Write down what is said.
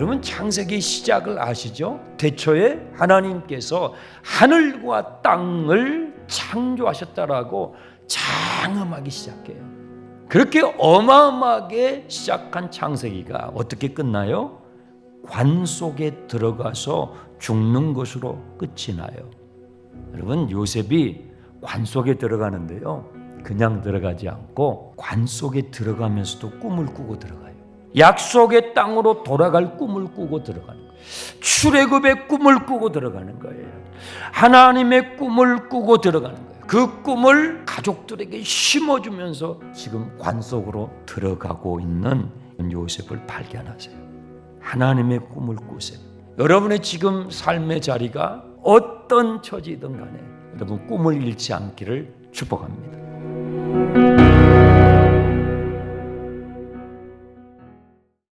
여러분 창세기 시작을 아시죠? 대초에 하나님께서 하늘과 땅을 창조하셨다라고 장엄하기 시작해요. 그렇게 어마어마하게 시작한 창세기가 어떻게 끝나요? 관 속에 들어가서 죽는 것으로 끝이 나요. 여러분 요셉이 관 속에 들어가는데요. 그냥 들어가지 않고 관 속에 들어가면서도 꿈을 꾸고 들어가요. 약속의 땅으로 돌아갈 꿈을 꾸고 들어가는 거예요. 출애굽의 꿈을 꾸고 들어가는 거예요. 하나님의 꿈을 꾸고 들어가는 거예요. 그 꿈을 가족들에게 심어주면서 지금 관 속으로 들어가고 있는 요셉을 발견하세요. 하나님의 꿈을 꾸세요. 여러분의 지금 삶의 자리가 어떤 처지든 간에 여러분 꿈을 잃지 않기를 축복합니다.